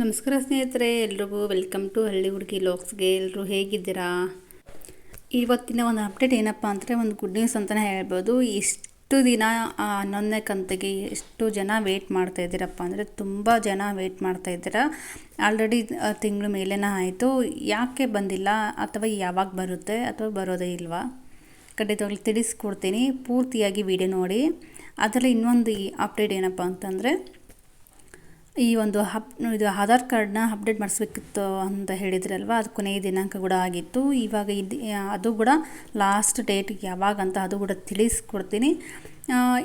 ನಮಸ್ಕಾರ ಸ್ನೇಹಿತರೆ, ಎಲ್ರಿಗೂ ವೆಲ್ಕಮ್ ಟು ಹಳ್ಳಿ ಹುಡುಗಿ ಲಾಕ್ಸ್ಗೆ ಎಲ್ಲರೂ ಹೇಗಿದ್ದೀರಾ? ಇವತ್ತಿನ ಒಂದು ಅಪ್ಡೇಟ್ ಏನಪ್ಪ ಅಂದರೆ ಒಂದು ಗುಡ್ ನ್ಯೂಸ್ ಅಂತಲೇ ಹೇಳ್ಬೋದು. ಇಷ್ಟು ದಿನ ಹನ್ನೊಂದನೇ ಕಂತಿಗೆ ಎಷ್ಟು ಜನ ವೆಯ್ಟ್ ಮಾಡ್ತಾ ಇದ್ದೀರಪ್ಪ ಅಂದರೆ ತುಂಬ ಜನ ವೆಯ್ಟ್ ಮಾಡ್ತಾ ಇದ್ದೀರಾ. ಆಲ್ರೆಡಿ ತಿಂಗಳು ಮೇಲೇನ ಆಯಿತು. ಯಾಕೆ ಬಂದಿಲ್ಲ? ಅಥವಾ ಯಾವಾಗ ಬರುತ್ತೆ? ಅಥವಾ ಬರೋದೇ ಇಲ್ವಾ? ಖಂಡಿತವಾಗ್ಲೂ ತಿಳಿಸ್ಕೊಡ್ತೀನಿ. ಪೂರ್ತಿಯಾಗಿ ವಿಡಿಯೋ ನೋಡಿ. ಅದರಲ್ಲಿ ಇನ್ನೊಂದು ಅಪ್ಡೇಟ್ ಏನಪ್ಪ ಅಂತಂದರೆ ಈ ಒಂದು ಹಪ್, ಇದು ಆಧಾರ್ ಕಾರ್ಡ್ನ ಅಪ್ಡೇಟ್ ಮಾಡಿಸ್ಬೇಕಿತ್ತು ಅಂತ ಹೇಳಿದ್ರಲ್ವ? ಅದು ಕೊನೆಯ ದಿನಾಂಕ ಕೂಡ ಆಗಿತ್ತು. ಇವಾಗ ಇದು ಅದು ಕೂಡ ಲಾಸ್ಟ್ ಡೇಟ್ ಯಾವಾಗ ಅಂತ ಅದು ಕೂಡ ತಿಳಿಸ್ಕೊಡ್ತೀನಿ.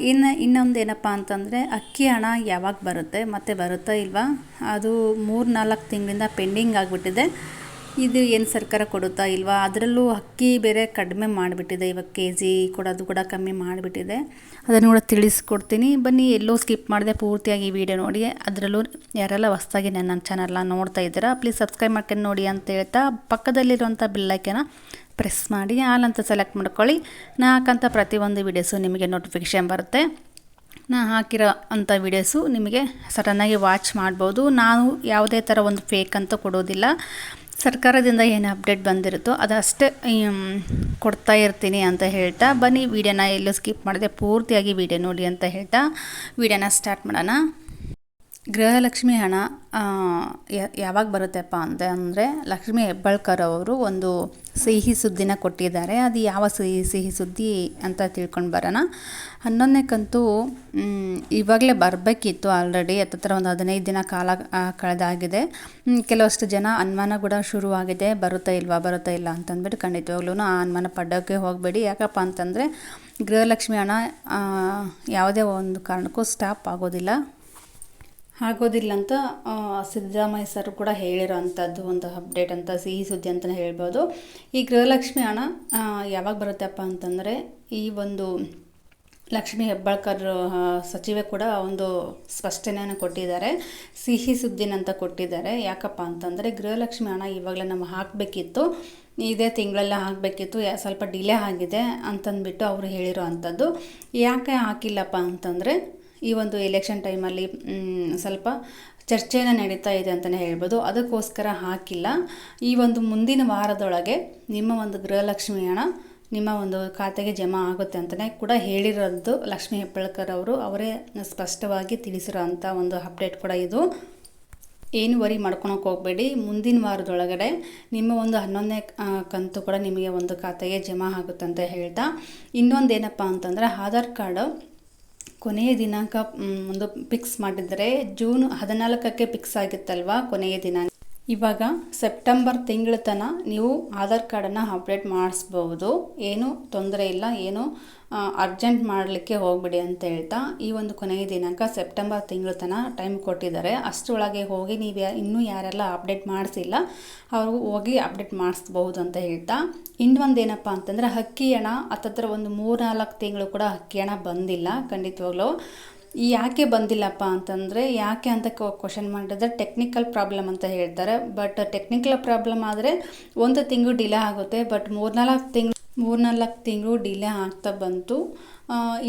ಇನ್ನು, ಇನ್ನೊಂದು ಏನಪ್ಪ ಅಂತಂದರೆ, ಅಕ್ಕಿ ಹಣ ಯಾವಾಗ ಬರುತ್ತೆ? ಮತ್ತೆ ಬರುತ್ತಾ ಇಲ್ವಾ? ಅದು ಮೂರು ನಾಲ್ಕು ತಿಂಗಳಿಂದ ಪೆಂಡಿಂಗ್ ಆಗಿಬಿಟ್ಟಿದೆ. ಇದು ಏನು ಸರ್ಕಾರ ಕೊಡುತ್ತಾ ಇಲ್ವಾ? ಅದರಲ್ಲೂ ಅಕ್ಕಿ ಬೇರೆ ಕಡಿಮೆ ಮಾಡಿಬಿಟ್ಟಿದೆ. ಇವಾಗ ಕೆ ಜಿ ಕೊಡೋದು ಕೂಡ ಕಮ್ಮಿ ಮಾಡಿಬಿಟ್ಟಿದೆ. ಅದನ್ನು ಕೂಡ ತಿಳಿಸ್ಕೊಡ್ತೀನಿ. ಬನ್ನಿ, ಎಲ್ಲೋ ಸ್ಕಿಪ್ ಮಾಡಿದೆ ಪೂರ್ತಿಯಾಗಿ ವಿಡಿಯೋ ನೋಡಿ. ಅದರಲ್ಲೂ ಯಾರೆಲ್ಲ ಹೊಸ್ದಾಗಿ ನನ್ನ ಚಾನಲ್ನ ನೋಡ್ತಾ ಇದ್ದೀರಾ, ಪ್ಲೀಸ್ ಸಬ್ಸ್ಕ್ರೈಬ್ ಮಾಡ್ಕೊಂಡು ನೋಡಿ ಅಂತ ಹೇಳ್ತಾ ಪಕ್ಕದಲ್ಲಿರುವಂಥ ಬಿಲ್ಲೈಕೆನ ಪ್ರೆಸ್ ಮಾಡಿ ಆಲ್ ಅಂತ ಸೆಲೆಕ್ಟ್ ಮಾಡ್ಕೊಳ್ಳಿ. ನಾ ಹಾಕಂಥ ಪ್ರತಿಯೊಂದು ವೀಡಿಯೋಸು ನಿಮಗೆ ನೋಟಿಫಿಕೇಷನ್ ಬರುತ್ತೆ. ನಾ ಹಾಕಿರೋ ಅಂಥ ವೀಡಿಯೋಸು ನಿಮಗೆ ಸಡನ್ನಾಗಿ ವಾಚ್ ಮಾಡ್ಬೋದು. ನಾನು ಯಾವುದೇ ಥರ ಒಂದು ಫೇಕ್ ಅಂತ ಕೊಡೋದಿಲ್ಲ. ಸರ್ಕಾರದಿಂದ ಏನು ಅಪ್ಡೇಟ್ ಬಂದಿರುತ್ತೋ ಅಷ್ಟೇ ಕೊಡ್ತಾ ಇರ್ತೀನಿ ಅಂತ ಹೇಳ್ತಾ, ಬನ್ನಿ ವೀಡಿಯೋನ ಎಲ್ಲೂ ಸ್ಕಿಪ್ ಮಾಡಿದೆ ಪೂರ್ತಿಯಾಗಿ ವೀಡಿಯೋ ನೋಡಿ ಅಂತ ಹೇಳ್ತಾ, ವಿಡಿಯೋನ ಸ್ಟಾರ್ಟ್ ಮಾಡೋಣ. ಗೃಹಲಕ್ಷ್ಮಿ ಹಣ ಯಾವಾಗ ಬರುತ್ತೆಪ್ಪ ಅಂತ ಅಂದರೆ ಲಕ್ಷ್ಮಿ ಹೆಬ್ಬಾಳ್ಕರ್ ಅವರು ಒಂದು ಸಿಹಿ ಸುದ್ದಿನ ಕೊಟ್ಟಿದ್ದಾರೆ. ಅದು ಯಾವ ಸಿಹಿ ಸಿಹಿ ಸುದ್ದಿ ಅಂತ ತಿಳ್ಕೊಂಡು ಬರೋಣ. ಕಂತು ಇವಾಗಲೇ ಬರಬೇಕಿತ್ತು ಆಲ್ರೆಡಿ ಹತ್ತಿರ ಒಂದು ಹದಿನೈದು ದಿನ ಕಾಲ ಕಳೆದಾಗಿದೆ. ಕೆಲವಷ್ಟು ಜನ ಅನುಮಾನ ಕೂಡ ಶುರುವಾಗಿದೆ. ಬರುತ್ತಾ ಇಲ್ವಾ, ಬರುತ್ತಾ ಇಲ್ಲ ಅಂತಂದ್ಬಿಟ್ಟು ಖಂಡಿತವಾಗ್ಲೂ ಆ ಅನುಮಾನ ಪಡೋಕ್ಕೆ ಹೋಗಬೇಡಿ. ಯಾಕಪ್ಪ ಅಂತಂದರೆ ಗೃಹಲಕ್ಷ್ಮಿ ಹಣ ಯಾವುದೇ ಒಂದು ಕಾರಣಕ್ಕೂ ಸ್ಟಾಪ್ ಆಗೋದಿಲ್ಲ. ಆಗೋದಿಲ್ಲ ಅಂತ ಸಿದ್ದರಾಮಯ್ಯ ಸರ್ ಕೂಡ ಹೇಳಿರೋ ಅಂಥದ್ದು ಒಂದು ಅಪ್ಡೇಟ್ ಅಂತ ಸಿಹಿ ಸುದ್ದಿ ಅಂತಲೇ ಹೇಳ್ಬೋದು. ಈ ಗೃಹಲಕ್ಷ್ಮಿ ಹಣ ಯಾವಾಗ ಬರುತ್ತಪ್ಪ ಅಂತಂದರೆ, ಈ ಒಂದು ಲಕ್ಷ್ಮಿ ಹೆಬ್ಬಾಳ್ಕರ್ ಸಚಿವೆ ಕೂಡ ಒಂದು ಸ್ಪಷ್ಟನೆಯನ್ನು ಕೊಟ್ಟಿದ್ದಾರೆ. ಸಿಹಿ ಸುದ್ದಿನಂತ ಕೊಟ್ಟಿದ್ದಾರೆ. ಯಾಕಪ್ಪ ಅಂತಂದರೆ, ಗೃಹಲಕ್ಷ್ಮಿ ಹಣ ಇವಾಗಲೇ ನಾವು ಹಾಕಬೇಕಿತ್ತು. ಇದೇ ತಿಂಗಳೆಲ್ಲ ಹಾಕಬೇಕಿತ್ತು. ಸ್ವಲ್ಪ ಡಿಲೇ ಆಗಿದೆ ಅಂತಂದ್ಬಿಟ್ಟು ಅವರು ಹೇಳಿರೋ ಅಂಥದ್ದು ಯಾಕೆ ಹಾಕಿಲ್ಲಪ್ಪ ಅಂತಂದರೆ ಈ ಒಂದು ಎಲೆಕ್ಷನ್ ಟೈಮಲ್ಲಿ ಸ್ವಲ್ಪ ಚರ್ಚೆನ ನಡೀತಾ ಇದೆ ಅಂತಲೇ ಹೇಳ್ಬೋದು. ಅದಕ್ಕೋಸ್ಕರ ಹಾಕಿಲ್ಲ. ಈ ಒಂದು ಮುಂದಿನ ವಾರದೊಳಗೆ ನಿಮ್ಮ ಒಂದು ಗೃಹಲಕ್ಷ್ಮಿ ಹಣ ನಿಮ್ಮ ಒಂದು ಖಾತೆಗೆ ಜಮಾ ಆಗುತ್ತೆ ಅಂತಲೇ ಕೂಡ ಹೇಳಿರೋದು ಲಕ್ಷ್ಮೀ ಹೆಬ್ಬಳ್ಕರ್ ಅವರು. ಅವರೇ ಸ್ಪಷ್ಟವಾಗಿ ತಿಳಿಸಿರೋ ಅಂಥ ಒಂದು ಅಪ್ಡೇಟ್ ಕೂಡ ಇದು. ಏನು ವರಿ ಮಾಡ್ಕೊಳಕ್ಕೆ ಹೋಗಬೇಡಿ. ಮುಂದಿನ ವಾರದೊಳಗಡೆ ನಿಮ್ಮ ಒಂದು ಹನ್ನೊಂದನೇ ಕಂತು ಕೂಡ ನಿಮಗೆ ಒಂದು ಖಾತೆಗೆ ಜಮಾ ಆಗುತ್ತೆ ಅಂತ ಹೇಳ್ತಾ. ಇನ್ನೊಂದು ಏನಪ್ಪ ಅಂತಂದರೆ ಆಧಾರ್ ಕಾರ್ಡು ಕೊನೆಯ ದಿನಾಂಕ ಒಂದು ಫಿಕ್ಸ್ ಮಾಡಿದರೆ ಜೂನ್ ಹದಿನಾಲ್ಕಕ್ಕೆ ಫಿಕ್ಸ್ ಆಗಿತ್ತಲ್ವಾ ಕೊನೆಯ ದಿನಾಂಕ? ಇವಾಗ ಸೆಪ್ಟೆಂಬರ್ ತಿಂಗಳ ತನಕ ನೀವು ಆಧಾರ್ ಕಾರ್ಡನ್ನು ಅಪ್ಡೇಟ್ ಮಾಡಿಸ್ಬೋದು. ಏನೂ ತೊಂದರೆ ಇಲ್ಲ, ಏನು ಅರ್ಜೆಂಟ್ ಮಾಡಲಿಕ್ಕೆ ಹೋಗ್ಬಿಡಿ ಅಂತ ಹೇಳ್ತಾ ಈ ಒಂದು ಕೊನೆಯ ದಿನಾಂಕ ಸೆಪ್ಟೆಂಬರ್ ತಿಂಗಳ ತನಕ ಟೈಮ್ ಕೊಟ್ಟಿದ್ದಾರೆ. ಅಷ್ಟರೊಳಗೆ ಹೋಗಿ ನೀವು ಇನ್ನೂ ಯಾರೆಲ್ಲ ಅಪ್ಡೇಟ್ ಮಾಡಿಸಿಲ್ಲ, ಅವರು ಹೋಗಿ ಅಪ್ಡೇಟ್ ಮಾಡಿಸ್ಬೋದು ಅಂತ ಹೇಳ್ತಾ. ಇನ್ನೊಂದು ಏನಪ್ಪ ಅಂತಂದರೆ, ಹಕ್ಕಿ ಹಣ ಹತ್ತತ್ರ ಒಂದು ಮೂರು ನಾಲ್ಕು ತಿಂಗಳು ಕೂಡ ಹಕ್ಕಿ ಹಣ ಬಂದಿಲ್ಲ ಖಂಡಿತವಾಗ್ಲೂ. ಯಾಕೆ ಬಂದಿಲ್ಲಪ್ಪ ಅಂತಂದರೆ, ಯಾಕೆ ಅಂತ ಕ್ವಶನ್ ಮಾಡಿದ್ರೆ ಟೆಕ್ನಿಕಲ್ ಪ್ರಾಬ್ಲಮ್ ಅಂತ ಹೇಳ್ತಾರೆ. ಬಟ್ ಟೆಕ್ನಿಕಲ್ ಪ್ರಾಬ್ಲಮ್ ಆದರೆ ಒಂದು ತಿಂಗಳು ಡಿಲೇ ಆಗುತ್ತೆ. ಬಟ್ ಮೂರ್ನಾಲ್ಕು ತಿಂಗಳು ಮೂರ್ನಾಲ್ಕು ತಿಂಗಳು ಡಿಲೇ ಆಗ್ತಾ ಬಂತು.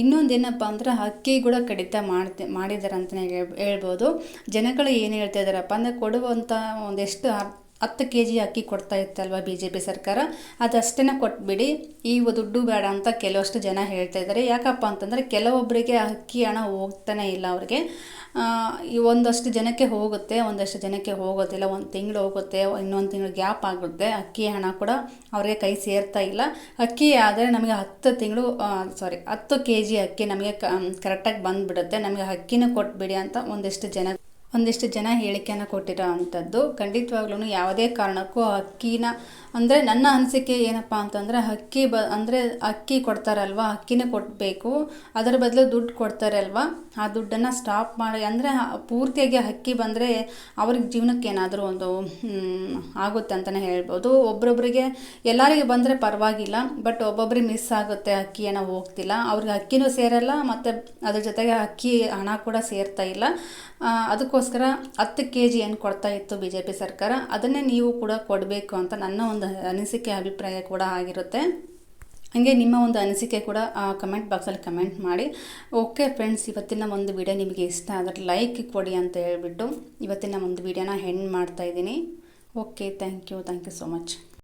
ಇನ್ನೊಂದು ಏನಪ್ಪ ಅಂದ್ರೆ ಅಕ್ಕಿ ಕೂಡ ಕಡಿತ ಮಾಡ್ತಿ ಮಾಡಿದ್ದಾರೆ ಅಂತಲೇ ಹೇಳ್ಬೋದು. ಜನಗಳು ಏನು ಹೇಳ್ತಾ ಇದ್ದಾರಪ್ಪ ಅಂದರೆ ಕೊಡುವಂಥ ಒಂದೆಷ್ಟು ಹತ್ತು ಕೆ ಜಿ ಅಕ್ಕಿ ಕೊಡ್ತಾ ಇತ್ತಲ್ವ ಬಿ ಜೆ ಪಿ ಸರ್ಕಾರ? ಅದಷ್ಟೇ ಕೊಟ್ಬಿಡಿ. ಈ ದುಡ್ಡು ಬೇಡ ಅಂತ ಕೆಲವಷ್ಟು ಜನ ಹೇಳ್ತಾ ಇದ್ದಾರೆ. ಯಾಕಪ್ಪ ಅಂತಂದರೆ ಕೆಲವೊಬ್ಬರಿಗೆ ಅಕ್ಕಿ ಹಣ ಹೋಗ್ತಾನೆ ಇಲ್ಲ ಅವ್ರಿಗೆ. ಒಂದಷ್ಟು ಜನಕ್ಕೆ ಹೋಗುತ್ತೆ, ಒಂದಷ್ಟು ಜನಕ್ಕೆ ಹೋಗೋದಿಲ್ಲ, ಒಂದು ತಿಂಗಳು ಹೋಗುತ್ತೆ, ಇನ್ನೊಂದು ತಿಂಗಳು ಗ್ಯಾಪ್ ಆಗುತ್ತೆ. ಅಕ್ಕಿ ಹಣ ಕೂಡ ಅವರಿಗೆ ಕೈ ಸೇರ್ತಾ ಇಲ್ಲ. ಅಕ್ಕಿ ಆದರೆ ನಮಗೆ ಹತ್ತು ತಿಂಗಳು ಸಾರಿ ಹತ್ತು ಕೆ ಜಿ ಅಕ್ಕಿ ನಮಗೆ ಕರೆಕ್ಟಾಗಿ ಬಂದುಬಿಡುತ್ತೆ. ನಮಗೆ ಅಕ್ಕಿನೂ ಕೊಟ್ಬಿಡಿ ಅಂತ ಒಂದಿಷ್ಟು ಜನ ಒಂದಿಷ್ಟು ಜನ ಹೇಳಿಕೆಯನ್ನು ಕೊಟ್ಟಿರೋ ಅಂಥದ್ದು. ಖಂಡಿತವಾಗ್ಲೂ ಯಾವುದೇ ಕಾರಣಕ್ಕೂ ಅಕ್ಕಿನ ಅಂದರೆ ನನ್ನ ಅನಿಸಿಕೆ ಏನಪ್ಪ ಅಂತಂದರೆ ಅಕ್ಕಿ ಬ, ಅಂದರೆ ಅಕ್ಕಿ ಕೊಡ್ತಾರಲ್ವ ಅಕ್ಕಿನೇ ಕೊಡಬೇಕು. ಅದರ ಬದಲು ದುಡ್ಡು ಕೊಡ್ತಾರೆ ಅಲ್ವಾ ಆ ದುಡ್ಡನ್ನು ಸ್ಟಾಪ್ ಮಾಡಿ, ಅಂದರೆ ಪೂರ್ತಿಯಾಗಿ ಅಕ್ಕಿ ಬಂದರೆ ಅವ್ರಿಗೆ ಜೀವನಕ್ಕೆ ಏನಾದರೂ ಒಂದು ಆಗುತ್ತೆ ಅಂತಲೇ ಹೇಳ್ಬೋದು. ಒಬ್ಬೊಬ್ಬರಿಗೆ ಎಲ್ಲರಿಗೆ ಬಂದರೆ ಪರವಾಗಿಲ್ಲ, ಬಟ್ ಒಬ್ಬೊಬ್ರಿಗೆ ಮಿಸ್ ಆಗುತ್ತೆ ಅಕ್ಕಿ ಏನೋ ಹೋಗ್ತಿಲ್ಲ. ಅವ್ರಿಗೆ ಅಕ್ಕಿನೂ ಸೇರಲ್ಲ, ಮತ್ತು ಅದ್ರ ಜೊತೆಗೆ ಅಕ್ಕಿ ಹಣ ಕೂಡ ಸೇರ್ತಾ ಇಲ್ಲ. ಅದಕ್ಕೋಸ್ಕರ ಹತ್ತು ಕೆ ಜಿ ಏನು ಕೊಡ್ತಾ ಇತ್ತು ಬಿ ಜೆ ಪಿ ಸರ್ಕಾರ, ಅದನ್ನೇ ನೀವು ಕೂಡ ಕೊಡಬೇಕು ಅಂತ ನನ್ನ ಒಂದು ಅನಿಸಿಕೆ ಅಭಿಪ್ರಾಯ ಕೂಡ ಆಗಿರುತ್ತೆ. ಹಾಗೆ ನಿಮ್ಮ ಒಂದು ಅನಿಸಿಕೆ ಕೂಡ ಕಮೆಂಟ್ ಬಾಕ್ಸಲ್ಲಿ ಕಮೆಂಟ್ ಮಾಡಿ. ಓಕೆ ಫ್ರೆಂಡ್ಸ್ ಇವತ್ತಿನ ಒಂದು ವಿಡಿಯೋ ನಿಮಗೆ ಇಷ್ಟ ಆದರೆ ಲೈಕ್ ಕೊಡಿ ಅಂತ ಹೇಳಿಬಿಟ್ಟು ಇವತ್ತಿನ ಒಂದು ವಿಡಿಯೋನ ಮಾಡ್ತಾ ಮಾಡ್ತಾಯಿದ್ದೀನಿ okay thank you thank you so much